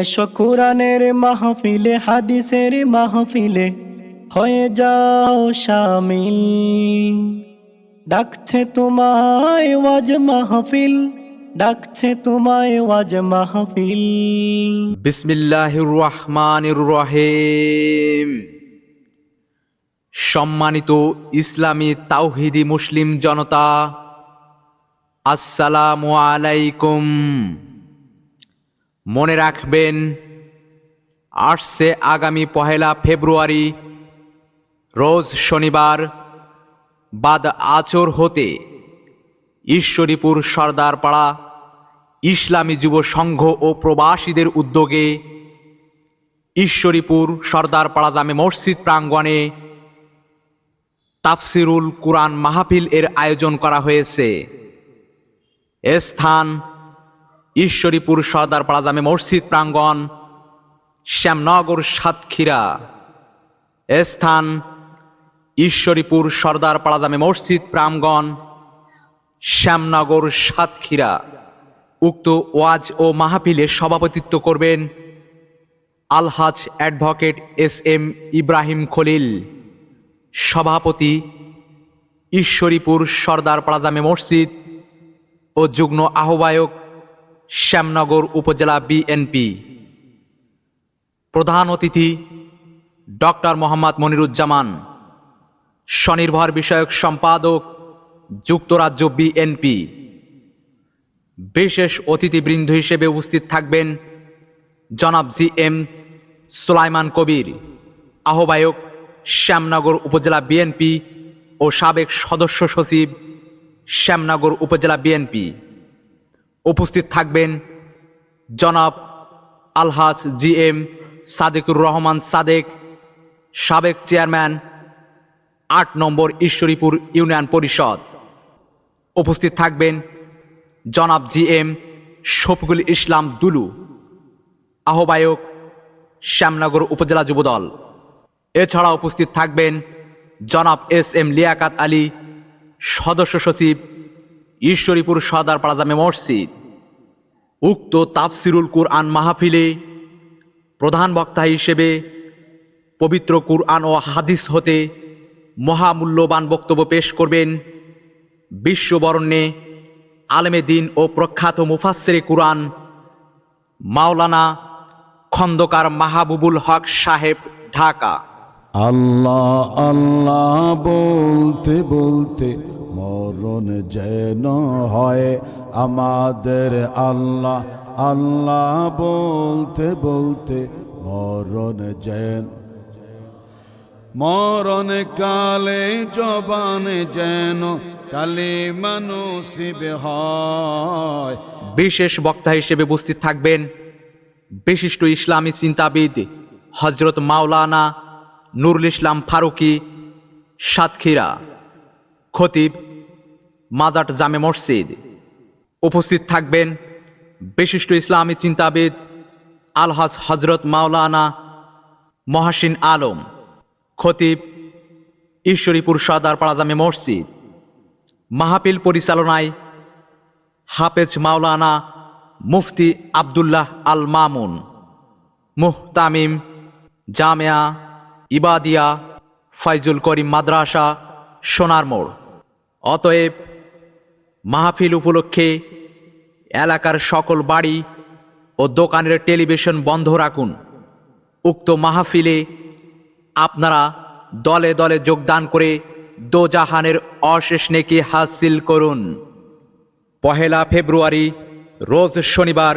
এসো কোরআনের মাহফিলে, হাদিসের মাহফিলে। হয়ে যাও শামিল। ডাকছে তোমায় ওয়াজ মাহফিল, ডাকছে তোমায় ওয়াজ মাহফিল। বিসমিল্লাহির রহমানির রহিম। সম্মানিত ইসলামী তাওহিদি মুসলিম জনতা, আসসালামু আলাইকুম। মনে রাখবেন, আসছে আগামী পহেলা ফেব্রুয়ারি, রোজ শনিবার, বাদ আচর হতে ঈশ্বরীপুর সর্দারপাড়া ইসলামী যুব সংঘ ও প্রবাসীদের উদ্যোগে ঈশ্বরীপুর সর্দারপাড়া জামে মসজিদ প্রাঙ্গণে তাফসিরুল কুরআন মাহফিল এর আয়োজন করা হয়েছে। স্থান ঈশ্বরীপুর সর্দারপাড়া জামে মসজিদ প্রাঙ্গণ, শ্যামনগর সাতক্ষীরা। স্থান ঈশ্বরীপুর সর্দারপাড়া জামে মসজিদ প্রাঙ্গণ, শ্যামনগর সাতক্ষীরা। উক্ত ওয়াজ ও মাহফিলে সভাপতিত্ব করবেন আলহাজ advocate S M Ibrahim Khalil. সভাপতি ঈশ্বরীপুর সর্দার প্রাদামে মসজিদ ও যুগ্ম আহ্বায়ক শ্যামনগর উপজেলা বিএনপি প্রধান অতিথি ডক্টর মোহাম্মদ মনিরুজ্জামান, স্বনির্ভর বিষয়ক সম্পাদক যুক্তরাজ্য বিএনপি বিশেষ অতিথিবৃন্দ হিসেবে উপস্থিত থাকবেন জনাব জি এম সুলাইমান কবির, আহ্বায়ক শ্যামনগর উপজেলা বিএনপি ও সাবেক সদস্য সচিব শ্যামনগর উপজেলা বিএনপি উপস্থিত থাকবেন জনাব আলহাস জি এম সাদেকুর রহমান সাদেক, সাবেক চেয়ারম্যান আট নম্বর ঈশ্বরীপুর ইউনিয়ন পরিষদ। উপস্থিত থাকবেন জনাব জি এম শফিকুল ইসলাম দুলু, আহ্বায়ক শ্যামনগর উপজেলা যুবদল। এছাড়া উপস্থিত থাকবেন জনাব এস এম লিয়াকাত আলী, সদস্য সচিব ঈশ্বরীপুর সর্দার পাড়াদামে মসজিদ। উক্ত তাফসিরুল কুরআন মাহফিলে প্রধান বক্তা হিসেবে পবিত্র কুরআন ও হাদিস হতে মহামূল্যবান বক্তব্য পেশ করবেন বিশ্ববরণ্যে আলেমে দিন ও প্রখ্যাত মুফাসসিরে কুরআন মাওলানা খন্দকার মাহবুবুল হক সাহেব ঢাকা। আল্লাহ আল্লাহ বলতে বলতে মরণ যেন হয়। আমাদের আল্লাহ আল্লাহ বলতে বলতে মরণ যেন, মরণ কালে জবানে যেন কালে মানুষিবে হয়। বিশেষ বক্তা হিসেবে উপস্থিত থাকবেন বিশিষ্ট ইসলামী চিন্তাবিদ হজরত মাওলানা নুরুল ইসলাম ফারুকি, সাতক্ষীরা, খতিব মাজাট জামে মসজিদ। উপস্থিত থাকবেন বিশিষ্ট ইসলামী চিন্তাবিদ আলহাজ হজরত মাওলানা মহাসিন আলম, খতিব ঈশ্বরীপুর সর্দার পাড়া জামে মসজিদ। মাহফিল পরিচালনায় হাফেজ মাওলানা মুফতি আবদুল্লাহ আল মামুন, মুহতামিম জামিয়া ইবাদিয়া, ফাইজুল করিম মাদ্রাসা, সোনার মোড়। অতএব মাহফিল উপলক্ষে এলাকার সকল বাড়ি ও দোকানের টেলিভিশন বন্ধ রাখুন। উক্ত মাহফিলে আপনারা দলে দলে যোগদান করে দোজাহানের অশেষ নেকি হাসিল করুন। পহেলা ফেব্রুয়ারি, রোজ শনিবার,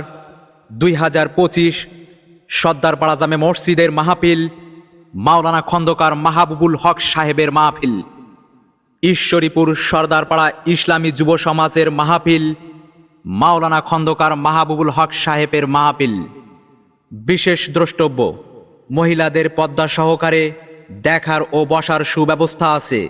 দুই হাজার পঁচিশ সর্দারপাড়া দামে মসজিদের মাহফিল মাওলানা খন্দকার মাহাবুবুল হক সাহেবের মাহফিল, ঈশ্বরীপুর সর্দারপাড়া ইসলামী যুব সমাজের মাহফিল, মাওলানা খন্দকার মাহাবুবুল হক সাহেবের মাহফিল। বিশেষ দ্রষ্টব্য, মহিলাদের পদ্মা সহকারে দেখার ও বসার সুব্যবস্থা আছে।